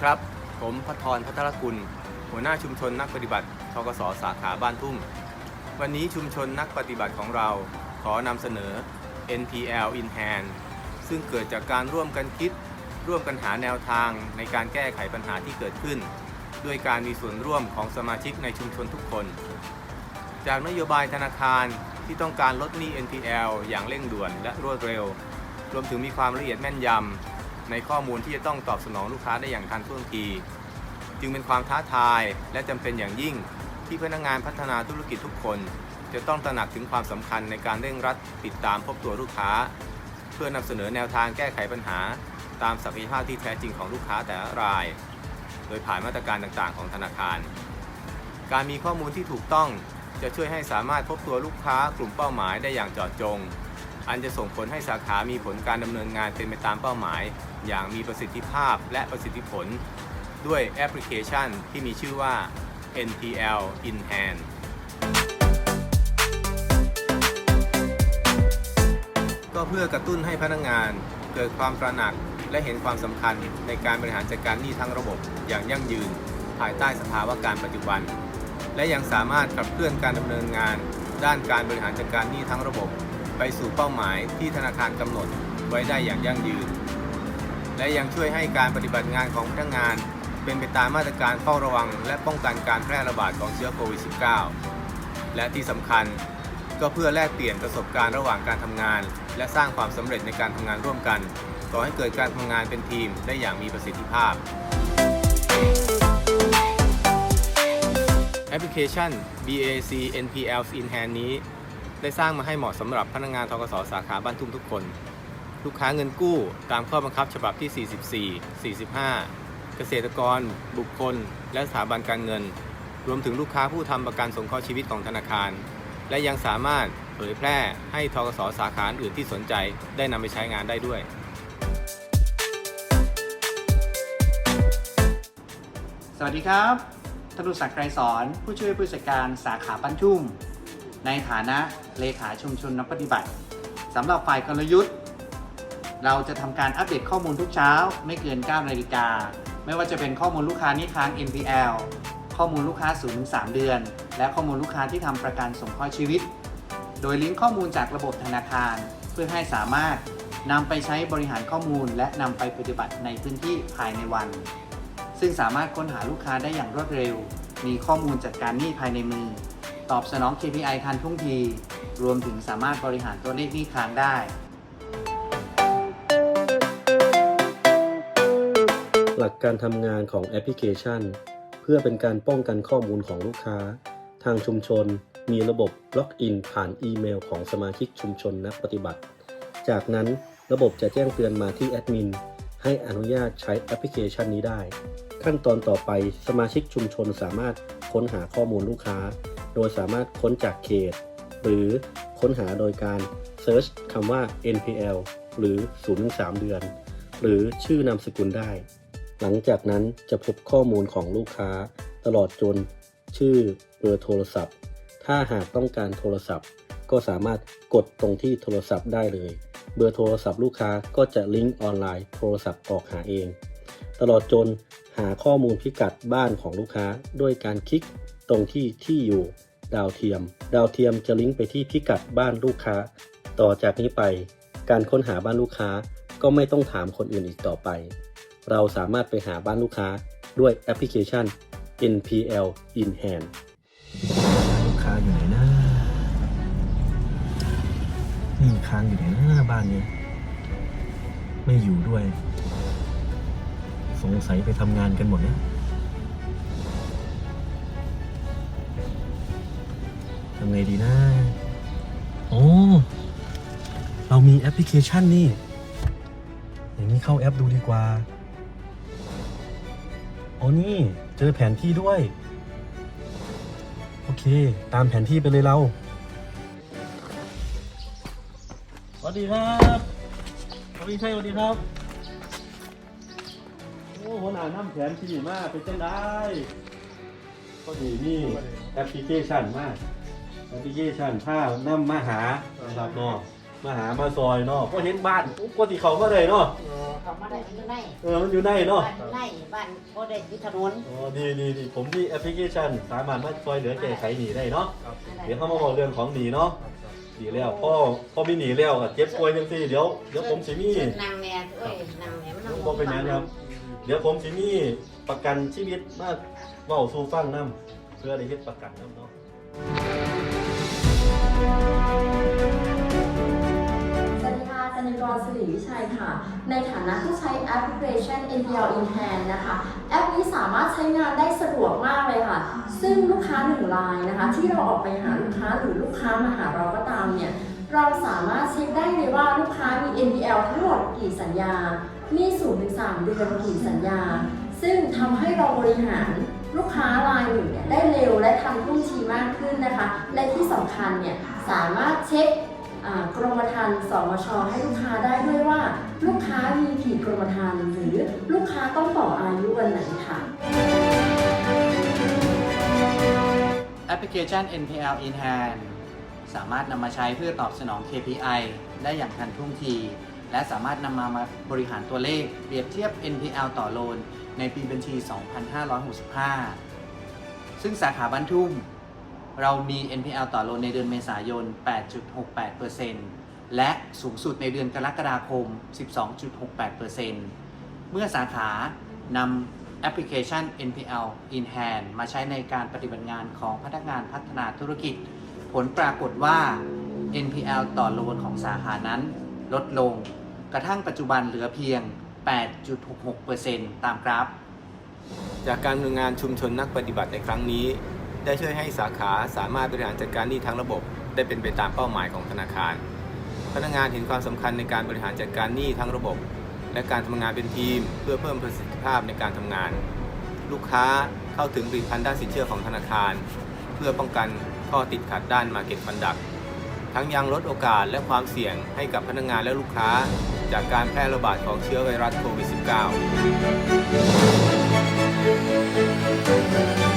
ครับ ผมพัทรพัทรกุล หัวหน้าชุมชนนักปฏิบัติทกสสาขาบ้านทุ่งวันนี้ชุมชนนักปฏิบัติของเราขอนำเสนอ NPL in hand ซึ่งเกิดจากการร่วมกันคิด ร่วมกันหาแนวทางในการแก้ไขปัญหาที่เกิดขึ้น ด้วยการมีส่วนร่วมของสมาชิกในชุมชนทุกคน จากนโยบายธนาคารที่ต้องการลดหนี้ NPL อย่างเร่งด่วนและรวดเร็ว รวมถึงมีความละเอียดแม่นยำ ในข้อมูลที่จะต้องตอบสนองลูกค้าได้อย่างทันท่วงที จึงเป็นความท้าทายและจำเป็นอย่างยิ่งที่พนักงานพัฒนาธุรกิจทุกคน จะต้องตระหนักถึงความสำคัญในการเร่งรัดติดตามพบตัวลูกค้า เพื่อนำเสนอแนวทางแก้ไขปัญหา ตามศักยภาพที่แท้จริงของลูกค้าแต่ละราย โดยผ่านมาตรการต่างๆ ของธนาคาร การมีข้อมูลที่ถูกต้องจะช่วยให้สามารถพบตัวลูกค้ากลุ่มเป้าหมายได้อย่างเจาะจง อันจะส่งผลให้สาขามีผลการดำเนินงานเป็นไปตามเป้าหมาย อย่างมีประสิทธิภาพและประสิทธิผล ด้วยแอปพลิเคชันที่มีชื่อว่า NPL in hand ก็เพื่อกระตุ้นให้พนักงานเกิดความตระหนักและเห็นความสำคัญในการบริหารจัดการหนี้ทั้งระบบอย่างยั่งยืน ภายใต้สภาวะการปัจจุบัน และยังสามารถขับเคลื่อนการดำเนินงาน ด้านการบริหารจัดการหนี้ทั้งระบบ ไปสู่เป้าหมายที่ธนาคารกำหนดไว้ได้อย่างยั่งยืน และยังช่วยให้การปฏิบัติงานของพนักงาน เป็นไปตามมาตรการเฝ้าระวัง และป้องกันการแพร่ระบาดของเชื้อโควิด -19 และที่สำคัญก็เพื่อแลกเปลี่ยนประสบการณ์ระหว่างการทำงาน และสร้างความสำเร็จในการทำงานร่วมกันก่อให้เกิดการทำงานเป็นทีมได้อย่างมีประสิทธิภาพแอปพลิเคชัน BAC NPL in hand นี้ ได้สร้างมาให้เหมาะสำหรับพนักงานทกสสาขาบ้านทุ่งทุกคน ลูกค้าเงินกู้ตามข้อบังคับฉบับที่ 44 45 เกษตรกร บุคคล และสถาบันการเงิน รวมถึงลูกค้าผู้ทำประกันสงเคราะห์ชีวิตของธนาคาร และยังสามารถเผยแพร่ให้ทกสสาขาอื่นที่สนใจได้นำไปใช้งานได้ด้วย สวัสดีครับธนุศักดิ์ไกรสอนผู้ช่วยผู้จัดการสาขาบ้นทุ่ม ในฐานะเลขาชุมชนนักปฏิบัติสำหรับฝ่ายกลยุทธ์ เราจะทำการอัปเดตข้อมูลทุกเช้า ไม่เกิน9นาฬิกา ไม่ว่าจะเป็นข้อมูลลูกค้านี้ค้าง NPL ข้อมูลลูกค้า0ถึง3เดือน และข้อมูลลูกค้าที่ทำประกันสงเคราะห์ชีวิต โดยลิงก์ข้อมูลจากระบบธนาคาร เพื่อให้สามารถนำไปใช้บริหารข้อมูล และนำไปปฏิบัติในพื้นที่ภายในวัน ซึ่งสามารถค้นหาลูกค้าได้อย่างรวดเร็ว มีข้อมูลจัดการหนี้ภายในมือ ตอบสนอง KPI ทันท่วงที รวมถึงสามารถบริหารตัวเลขหนี้ค้างได้ หลักการทำงานของแอปพลิเคชัน เพื่อเป็นการป้องกันข้อมูลของลูกค้า ทางชุมชนมีระบบล็อกอินผ่านอีเมลของสมาชิกชุมชนนักปฏิบัติ จากนั้นระบบจะแจ้งเตือนมาที่แอดมินให้อนุญาตใช้แอปพลิเคชันนี้ได้ ขั้นตอนต่อไปสมาชิกชุมชนสามารถค้นหาข้อมูลลูกค้า โดยสามารถค้นจากเขต หรือค้นหาโดยการเซิร์ชคำว่า NPL หรือ 0-3 เดือน หรือชื่อนามสกุลได้ หลังจากนั้นจะพบข้อมูลของลูกค้า ตลอดจน ชื่อเบอร์โทรศัพท์ ถ้าหากต้องการโทรศัพท์ ก็สามารถกดตรงที่โทรศัพท์ได้เลย เบอร์โทรศัพท์ลูกค้าก็จะลิงก์ออนไลน์โทรศัพท์ออกหาเอง ตลอดจนหาข้อมูลพิกัดบ้านของลูกค้าด้วยการคลิกตรงที่ที่อยู่ ดาวเทียม ดาวเทียมจะลิงก์ไปที่พิกัดบ้านลูกค้า ต่อจากนี้ไป การค้นหาบ้านลูกค้าก็ไม่ต้องถามคนอื่นอีกต่อไป เราสามารถไปหาบ้านลูกค้าด้วยแอปพลิเคชัน NPL in hand ลูกค้าอยู่ไหนนะนี่ค้างอยู่ไหนนะบ้านนี้ ไม่อยู่ด้วย สงสัยไปทำงานกันหมดเนี่ยทำไงดีนะโอ้เรามีแอปพลิเคชันนี่ อย่างนี้เข้าแอปดูดีกว่า โอ้นี่เจอแผนที่ด้วย โอเค ตามแผนที่ไปเลยเราสวัสดีครับสวัสดีชัยสวัสดีครับ โอ้หัวหน้าน้ำแผนที่มากเป็นจังได้ก็ดีนี่แอปพลิเคชันมากแอปพลิเคชันถ้านำมาหาครับนาะ มาหามาซอยเนาะพอเห็นบ้านอุ๊บกว่าที่เขามาเลยเนาะเขามาได้อยู่ในเออมันอยู่ในเนาะบ้านอยู่ในบ้านบ่ได้อยู่ถนนอ๋อดีดีดีผมมีแอปพลิเคชันสามารถมาซอยเหลือแก้ไขหนีได้เนาะเดี๋ยวเข้ามาบอกเรื่องของหนีเนาะดีแล้วพ่อพ่อมีหนีแล้วอะเจ็บป่วยจังซี่เดี๋ยวเดี๋ยวผมสิมีนางแม่เอ้ยนางแม่มันนั่งบอกเป็นหยังครับ เดี๋ยวผมสิมีประกันชีวิตมาเว้าสู่ฟังนํเพื่อได้เฮ็ดประกันนํเนาะ นกรสิริวิชัยค่ะ ในฐานะที่ใช้แอปพลิเคชัน NPL in hand นะคะ แอปนี้สามารถใช้งานได้สะดวกมากเลยค่ะ ซึ่งลูกค้าหนึ่งรายนะคะ ที่เราออกไปหาลูกค้าหรือลูกค้ามาหาเราก็ตามเนี่ย เราสามารถเช็คได้เลยว่าลูกค้ามี NPL ทั้งหมดกี่สัญญา มีสูงถึง3เดือนกี่สัญญา ซึ่งทำให้เราบริหารลูกค้ารายหนึ่งเนี่ยได้เร็วและทันท่วงทีมากขึ้นนะคะ และที่สำคัญเนี่ยสามารถเช็ค กรมธรรม์สมชให้ลูกค้าได้ด้วยว่า ลูกค้ามีกี่กรมธรรม์หรือลูกค้าต้องต่ออายุวันไหนค่ะแอปพลิเคชัน NPL in hand สามารถนำมาใช้เพื่อตอบสนอง KPI ได้อย่างทันท่วงที และสามารถนำมามาบริหารตัวเลขเปรียบเทียบ NPL ต่อโลนในปีบัญชี 2565 ซึ่งสาขาบ้านทุ่ม เรามี NPL ต่อโลนในเดือนเมษายน 8.68%และสูงสุดในเดือนกรกฎาคม 12.68%เมื่อสาขานำแอปพลิเคชัน NPL in hand มาใช้ในการปฏิบัติงานของพนักงานพัฒนาธุรกิจ ผลปรากฏว่า NPL ต่อโลนของสาขานั้นลดลง กระทั่งปัจจุบันเหลือเพียง 8.66%ตามกราฟ จากการดำเนินงานชุมชนนักปฏิบัติในครั้งนี้ ได้ช่วยให้สาขาสามารถบริหารจัดการหนี้ทั้งระบบ ได้เป็นไปตามเป้าหมายของธนาคาร พนักงานเห็นความสำคัญในการบริหารจัดการหนี้ทั้งระบบ และการทำงานเป็นทีม เพื่อเพิ่มประสิทธิภาพในการทำงาน ลูกค้าเข้าถึงผลิตภัณฑ์ด้านสินเชื่อของธนาคาร เพื่อป้องกันข้อติดขัดด้านมาเก็ตฟันดักทั้งยังลดโอกาสและความเสี่ยงให้กับพนักงานและลูกค้า จากการแพร่ระบาดของเชื้อไวรัสโควิด -19